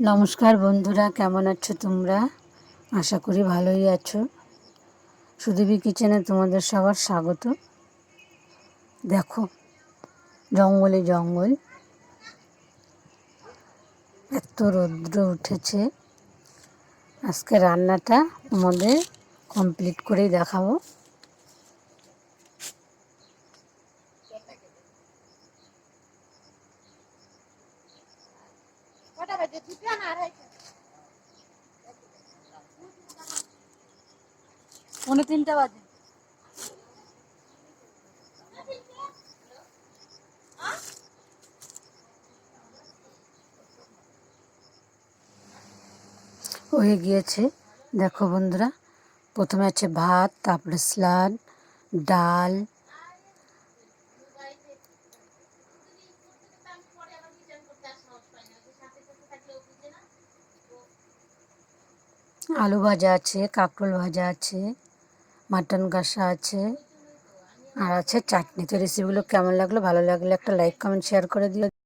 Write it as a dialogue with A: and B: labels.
A: নমস্কার বন্ধুরা, কেমন আছো তোমরা? আশা করি ভালোই আছো। সুদেবী কিচেনে তোমাদের সবার স্বাগত। দেখো, জঙ্গলে জঙ্গল। এত রৌদ্র উঠেছে। আজকে রান্নাটা তোমাদের কমপ্লিট করেই দেখাবো।
B: পৌনে তিনটা বাজে।
A: হয়ে গিয়েছে। দেখো বন্ধুরা প্রথমে আছে ভাত তারপরে স্যালাড ডাল আলু ভাজা আছে, কাঁকরোল ভাজা আছে, মাটন কষা আছে, আর আছে চাটনি তো রেসিপিগুলো কেমন লাগল, ভালো লাগলে একটা লাইক কমেন্ট শেয়ার করে দিও।